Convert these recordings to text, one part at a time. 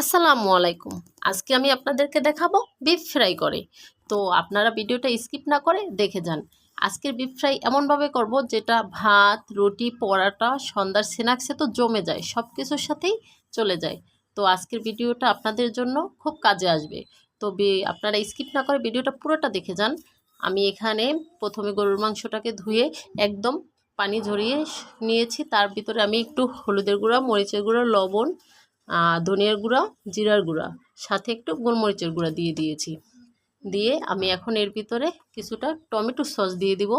আসসালামু আলাইকুম। আজকে আমি আপনাদেরকে দেখাবো বিফ ফ্রাই করে। তো আপনারা ভিডিওটা স্কিপ না করে দেখে যান। আজকের বিফ ফ্রাই এমনভাবে করব যেটা ভাত, রুটি, পরাটা, সন্ধ্যার স্ন্যাক্সে তো জমে যায় সব কিছুর সাথেই চলে যায়। তো আজকের ভিডিওটা আপনাদের জন্য খুব কাজে আসবে। তবে আপনারা স্কিপ না করে ভিডিওটা পুরোটা দেখে যান। আমি এখানে প্রথমে গরুর মাংসটাকে ধুয়ে একদম পানি ঝরিয়ে নিয়েছি। তার ভিতরে আমি একটু হলুদের গুঁড়া, মরিচের গুঁড়া, লবণ ধনিয়ার গুঁড়া, জিরার গুঁড়া, সাথে একটু গোলমরিচের গুঁড়া দিয়ে দিয়েছি। দিয়ে আমি এখন এর ভিতরে কিছুটা টমেটো সস দিয়ে দিব।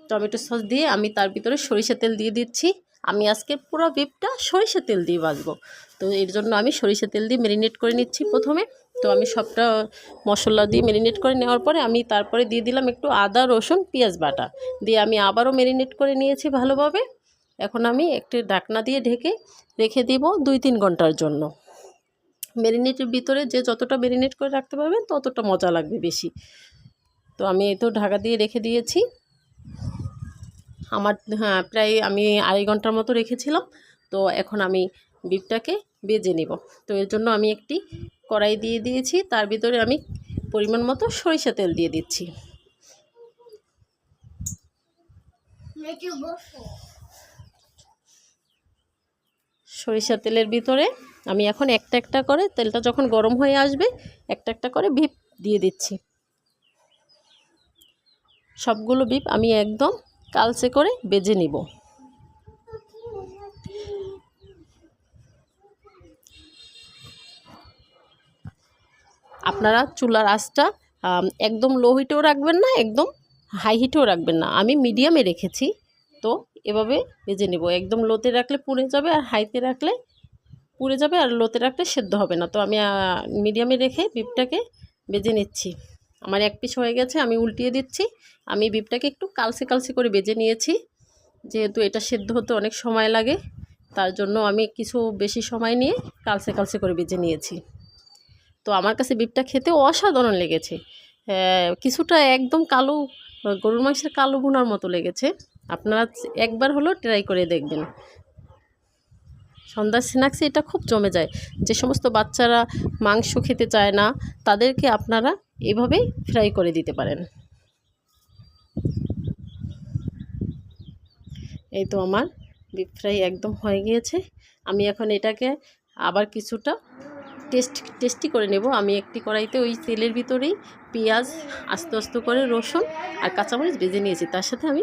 টমেটো সস দিয়ে আমি তার ভিতরে সরিষা তেল দিয়ে দিচ্ছি। আমি আজকে পুরো বিপটা সরিষা তেল দিয়ে বাজবো তো এর জন্য আমি সরিষা তেল দিয়ে ম্যারিনেট করে নিচ্ছি প্রথমে। তো আমি সবটা মশলা দিয়ে ম্যারিনেট করে নেওয়ার পরে আমি তারপরে দিয়ে দিলাম একটু আদা, রসুন, পেঁয়াজ বাটা। দিয়ে আমি আবারও ম্যারিনেট করে নিয়েছি ভালোভাবে। এখন আমি একটি ঢাকনা দিয়ে ঢেকে রেখে দিব দুই তিন ঘণ্টার জন্য। ম্যারিনেটের ভিতরে যে যতটা ম্যারিনেট করে রাখতে পারবেন ততটা মজা লাগবে বেশি। তো আমি এই তো ঢাকা দিয়ে রেখে দিয়েছি। আমার হ্যাঁ প্রায় আমি আড়াই ঘণ্টার মতো রেখেছিলাম। তো এখন আমি বিফটাকে বেজে নেব। তো এর জন্য আমি একটি কড়াই দিয়ে দিয়েছি। তার ভিতরে আমি পরিমাণ মতো সরিষা তেল দিয়ে দিচ্ছি। সরিষা তেলের ভিতরে আমি এখন একটা একটা করে, তেলটা যখন গরম হয়ে আসবে, একটা একটা করে বিপ দিয়ে দিচ্ছি। সবগুলো বিপ আমি একদম কালচে করে বেজে নিব। আপনারা চুলার আঁচটা একদম লো হিটেও রাখবেন না, একদম হাই হিটেও রাখবেন না। আমি মিডিয়ামে রেখেছি, তো এভাবে ভেজে নেব। একদম লোতে রাখলে পুড়ে যাবে আর হাইতে রাখলে পুড়ে যাবে আর লোতে রাখলে সেদ্ধ হবে না। তো আমি মিডিয়ামে রেখে বিপটাকে বেজে নিচ্ছি। আমার এক পিস হয়ে গেছে, আমি উল্টিয়ে দিচ্ছি। আমি বিপটাকে একটু কালসে কালসে করে বেজে নিয়েছি। যেহেতু এটা সেদ্ধ হতে অনেক সময় লাগে, তার জন্য আমি কিছু বেশি সময় নিয়ে কালসে কালসে করে বেজে নিয়েছি। তো আমার কাছে বিপটা খেতে অসাধারণ লেগেছে। কিছুটা একদম কালো, গরুর মাংসের কালো বোনার মতো লেগেছে। আপনারা একবার হলেও ট্রাই করে দেখবেন। সন্ধ্যার স্ন্যাক্সে এটা খুব জমে যায়। যে সমস্ত বাচ্চারা মাংস খেতে চায় না, তাদেরকে আপনারা এভাবেই ফ্রাই করে দিতে পারেন। এই তো আমার বিপ ফ্রাই একদম হয়ে গিয়েছে। আমি এখন এটাকে আবার কিছুটা টেস্ট টেস্টি করে নেব। আমি একটি কড়াইতে ওই তেলের ভিতরেই পেঁয়াজ আস্তে আস্তে করে, রসুন আর কাঁচামরিচ ভেজে নিয়েছি। তার সাথে আমি